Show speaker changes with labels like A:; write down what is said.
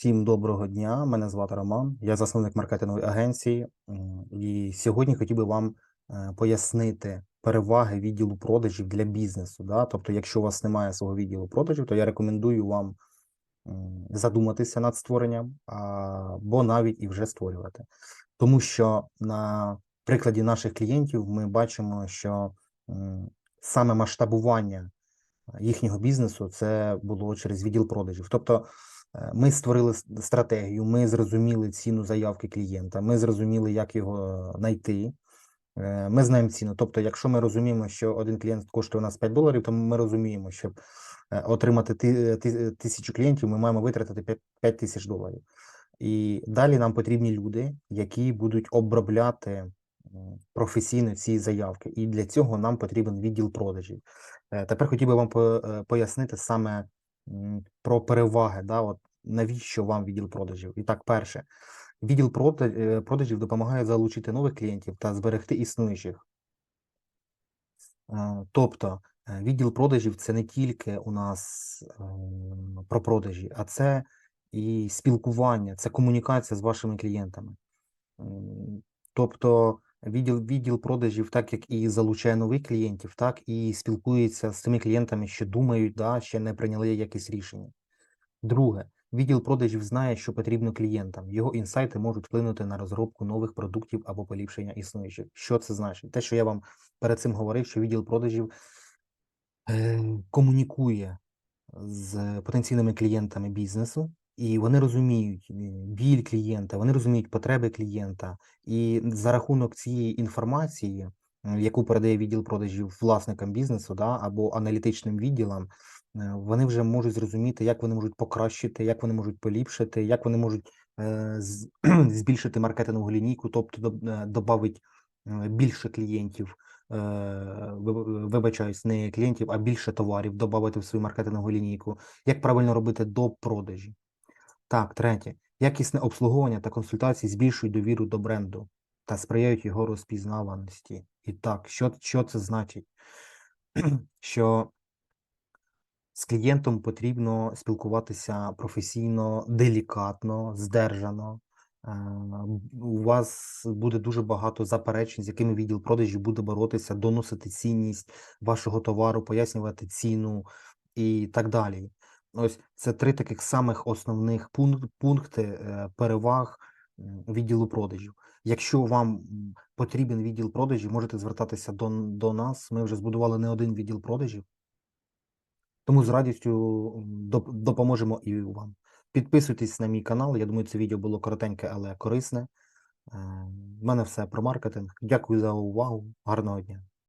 A: Всім доброго дня. Мене звати Роман. Я засновник маркетингової агенції. І сьогодні хотів би вам е, пояснити переваги відділу продажів для бізнесу. Да? Тобто, якщо у вас немає свого відділу продажів, то я рекомендую вам задуматися над створенням або навіть і вже створювати. Тому що на прикладі наших клієнтів ми бачимо, що саме масштабування їхнього бізнесу це було через відділ продажів. Тобто е, ми створили стратегію, ми зрозуміли ціну заявки клієнта, ми зрозуміли, як його знайти. Е, Ми знаємо ціну. Тобто, якщо ми розуміємо, що один клієнт коштує у нас 5 доларів, то ми розуміємо, щоб е, отримати ти- ти- тисячу клієнтів, ми маємо витратити 5 тисяч доларів. І далі нам потрібні люди, які будуть обробляти професійно ці заявки. І для цього нам потрібен відділ продажів. Е, Тепер хотів би вам е, пояснити саме про переваги. Да, от навіщо вам відділ продажів? І так, перше, відділ е, продажів допомагає залучити нових клієнтів та зберегти існуючих. Е, Тобто, е, відділ продажів це не тільки у нас ем, про продажі, а це і спілкування, це комунікація з вашими клієнтами. Тобто, відділ, відділ продажів, так як і залучає нових клієнтів, так і спілкується з тими клієнтами, що думають, да, ще не прийняли якесь рішення. Друге, відділ продажів знає, що потрібно клієнтам. Його інсайти можуть вплинути на розробку нових продуктів або поліпшення існуючих. Що це значить? Те, що я вам перед цим говорив, що відділ продажів е, комунікує з потенційними клієнтами бізнесу, і вони розуміють е, біль клієнта, вони розуміють потреби клієнта, і за рахунок цієї інформації, яку передає відділ продажів власникам бізнесу, да, або аналітичним відділам, е, вони вже можуть зрозуміти, як вони можуть покращити, як вони можуть поліпшити, як вони можуть е, збільшити маркетингову лінійку, тобто додати більше клієнтів вибачаюсь, не клієнтів, а більше товарів додати в свою маркетингову лінійку. Як правильно робити до продажі? Так, третє. Якісне обслуговування та консультації збільшують довіру до бренду та сприяють його розпізнаваності. І так, що, що це значить? Що з клієнтом потрібно спілкуватися професійно, делікатно, здержано. Е, У вас буде дуже багато заперечень, з якими відділ продажів буде боротися, доносити цінність вашого товару, пояснювати ціну і так далі. Ось це три таких самих основних пунк- пункти е, переваг відділу продажів. Якщо вам потрібен відділ продажів, можете звертатися до, до нас. Ми вже збудували не один відділ продажів. Тому з радістю допоможемо і вам. Підписуйтесь на мій канал. Я думаю, це відео було коротеньке, але корисне. Е, В мене все про маркетинг. Дякую за увагу. Гарного дня.